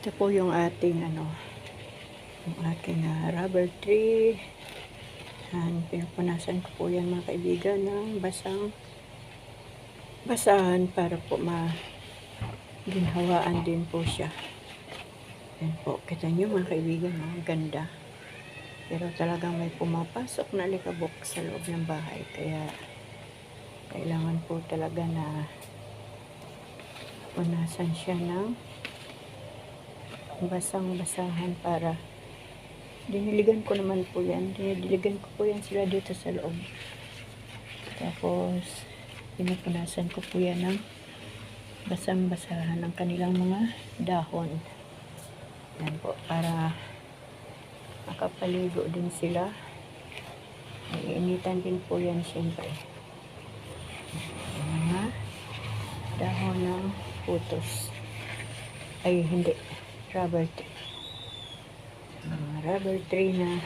Ito po yung ating ano, yung aking ah, rubber tree. Yan, pinupunasan ko po yan mga kaibigan ng basang basahan para po ma ginhawaan din po siya. Yan po, kita nyo mga kaibigan, ang ganda. Pero talagang may pumapasok na likabok sa loob ng bahay. Kaya kailangan po talaga na punasan siya ng basang-basahan para diniligan ko naman po yan. Diniligan ko po yan sila dito sa loob. Tapos, pinupunasan ko po yan ng basang-basahan ng kanilang mga dahon. Yan po, para makapaligo din sila. Iinitan din po yan siyempre. Mga dahon ng putos. Ay, hindi. Rubber tree. Mga rubber tree na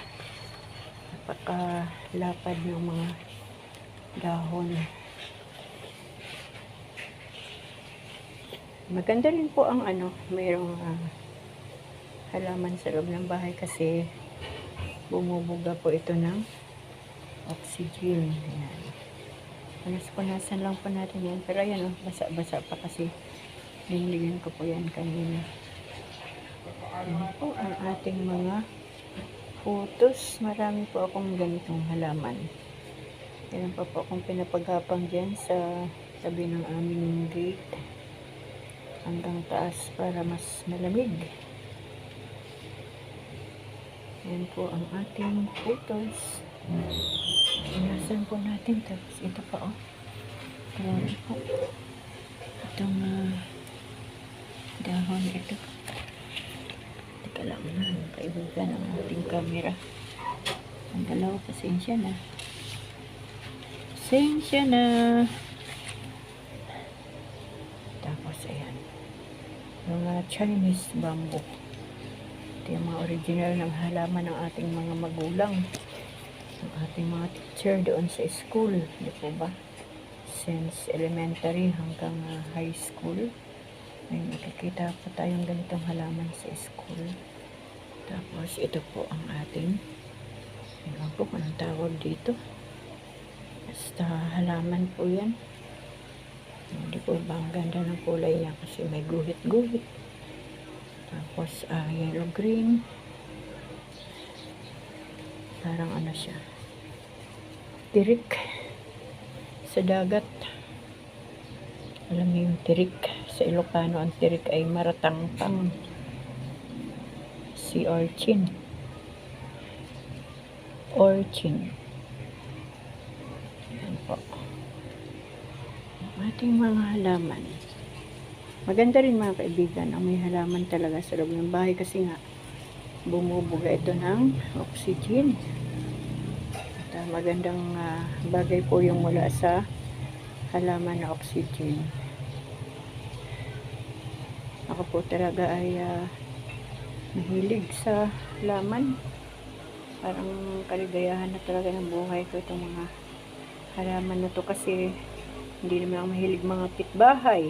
napakalapad ng mga dahon. Maganda rin po ang ano, mayroong ah, halaman sa loob ng bahay kasi bumubuga po ito ng oxygen. Ayan. Punas-punasan lang po natin yan. Pero ayan, oh, basa-basa pa kasi diniligan ko po yan kanina. Ayan po ang ating mga putos. Marami po akong ganitong halaman. Meron pa po akong pinapagapang dyan sa tabi ng aming gate hanggang taas para mas malamig. Yan po ang ating putos. Inasan po natin. Tapos ito pa oh. Grabe po. Itong ah, dahon ito. Teka lang na. Kaibigan ang ating camera. Ang dalawa, pasensya na. Pasensya na. Tapos ayan. Mga Chinese bamboo. Ito yung mga original ng halaman ng ating mga magulang. Ang ating mga teacher doon sa school. Di po ba? Since elementary hanggang ah, high school. May makikita po tayong ganitong halaman sa school. Tapos ito po ang ating ewan ko kung anong tawag dito. Basta halaman po yan. Hindi po ba ang ganda ng kulay niya kasi may guhit-guhit. Tapos ah, yellow green. Parang ano siya. Tirik. Sa dagat. Alam mo yung tirik. Sa Ilocano, ang tirik ay maratangtang. Si Orchin. Orchin. Yan po. Ating mga halaman. Maganda rin mga kaibigan ang may halaman talaga sa loob ng bahay kasi nga bumubuga ito ng oxygen. At ah, magandang ah, bagay po yung mula sa halaman na oxygen. Ako po talaga ay ah, mahilig sa halaman. Parang kaligayahan na talaga ng buhay ko itong mga halaman na to kasi hindi naman ako mahilig mga pitbahay.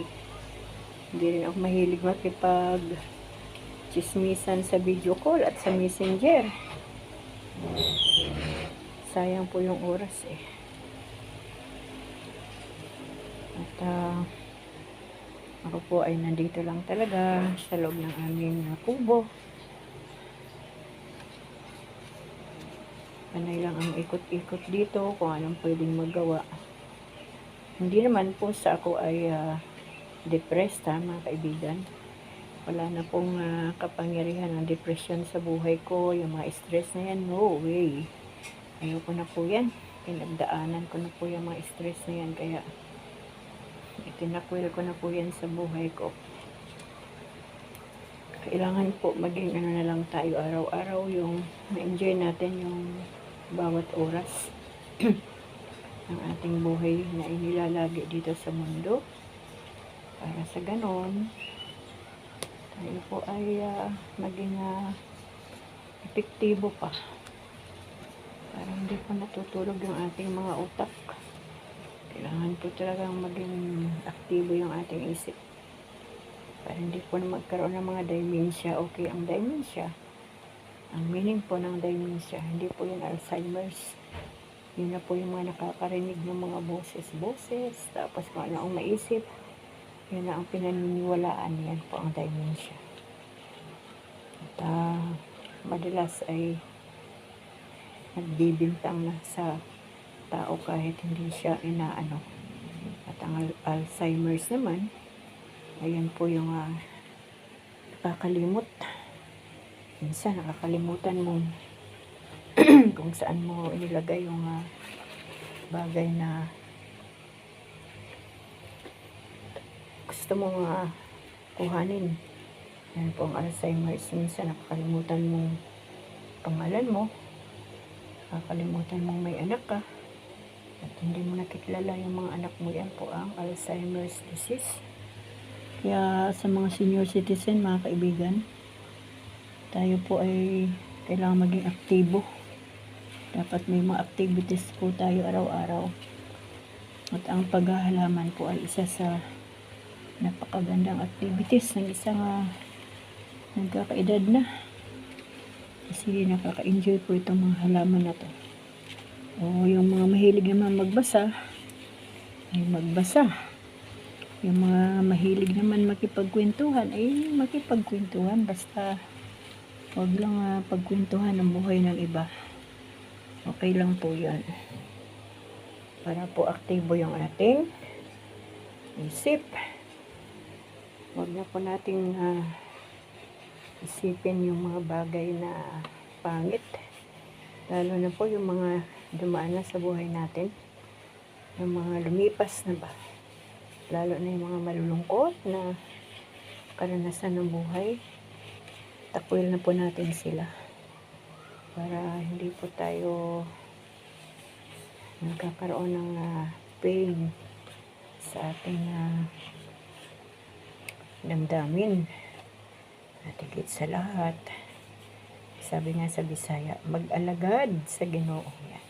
Hindi rin ako mahilig makipag chismisan sa video call at sa messenger. Sayang po yung oras eh. At ah, ako po ay nandito lang talaga sa loob ng aming ah, kubo. Panay lang ang ikot-ikot dito kung anong pwedeng magawa. Hindi naman po sa ako ay ah, depressed ha mga kaibigan. Wala na pong ah, kapangyarihan ng depression sa buhay ko. Yung mga stress na yan, no way. Ayoko na po yan. Pinagdaanan ko na po yung mga stress na yan. Kaya itinakwil ko na po yan sa buhay ko. Kailangan po maging ano na lang tayo araw-araw yung ma-enjoy natin yung bawat oras ng ating buhay na inilalagi dito sa mundo. Para sa ganon, tayo po ay ah, maging ah, epektibo pa. Para hindi po natutulog yung ating mga utak. Kailangan po talagang maging aktibo yung ating isip. para hindi po magkaroon ng mga dementia. Okay, ang dementia, ang meaning po ng dementia, hindi po yung Alzheimer's. Yun na po yung mga nakakarinig ng mga boses-boses, tapos kung ano ang maisip, yun na ang pinaniniwalaan, yan po ang dementia. At ah, madalas ay nagbibintang na sa tao kahit hindi siya inaano. At ang Al- Alzheimer's naman, ayan po yung ah, nakakalimot. Minsan nakakalimutan mo kung saan mo inilagay yung ah, bagay na gusto mong ah, kuhanin. Yan po ang Alzheimer's. Minsan nakakalimutan mong pangalan mo. Nakakalimutan mong may anak ka. At hindi mo nakikilala yung mga anak mo. Yan po ang Alzheimer's disease. Kaya sa mga senior citizen, mga kaibigan, tayo po ay kailangan maging aktibo. Dapat may mga activities po tayo araw-araw. At ang paghahalaman po ay isa sa napakagandang activities ng isang uh, nagkakaedad na. Kasi nakaka-enjoy po itong mga halaman na to. O yung mga mahilig naman magbasa, ay magbasa. Yung mga mahilig naman makipagkwentuhan, ay makipagkwentuhan. Basta wag lang uh, pagkwentuhan ng buhay ng iba. Okay lang po yan. Para po aktibo yung ating isip. Huwag na po nating ah, isipin yung mga bagay na pangit. Lalo na po yung mga dumaan na sa buhay natin. Yung mga lumipas na ba. Lalo na yung mga malulungkot na karanasan ng buhay. Takwil na po natin sila. Para hindi po tayo nagkakaroon ng ah, pain sa ating ah, damdamin. At higit sa lahat, sabi nga sa Bisaya, mag-alagad sa ginoo. Yan.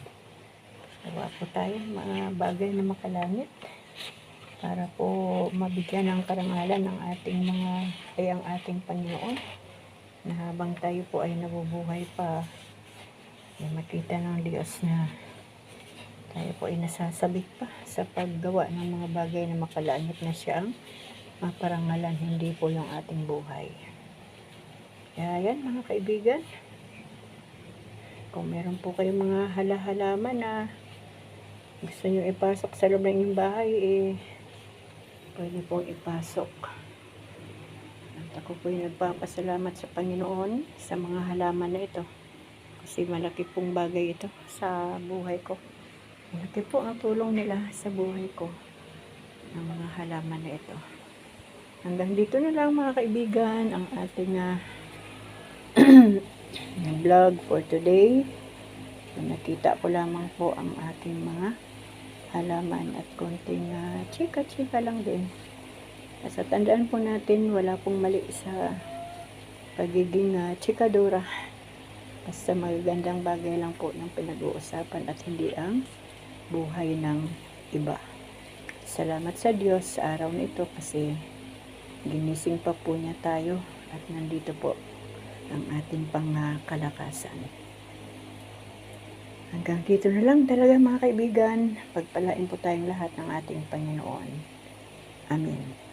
Gawa po tayo mga bagay na makalangit para po mabigyan ng karangalan ng ating mga ay ang ating Panginoon na habang tayo po ay nabubuhay pa ay makita ng Diyos na tayo po ay nasasabik pa sa paggawa ng mga bagay na makalangit na siya ang maparangalan, hindi po yung ating buhay. Kaya yan mga kaibigan, kung meron po kayong mga halahalaman na gusto nyo ipasok sa loob ng bahay, eh, pwede pong ipasok. Ako po yung nagpapasalamat sa Panginoon sa mga halaman na ito. Kasi malaki pong bagay ito sa buhay ko. Malaki po ang tulong nila sa buhay ko ng mga halaman na ito. Hanggang dito na lang mga kaibigan ang ating ah, vlog for today. So, nakita ko lamang po ang ating mga halaman at konting ah, chika-chika lang din. Sa tandaan po natin, wala pong mali sa pagiging uh, chikadora. Basta magagandang bagay lang po ng pinag-uusapan at hindi ang buhay ng iba. Salamat sa Diyos sa araw na ito kasi ginising pa po niya tayo at nandito po ang ating pangkalakasan. Hanggang dito na lang talaga mga kaibigan. Pagpalain po tayong lahat ng ating Panginoon. Amen.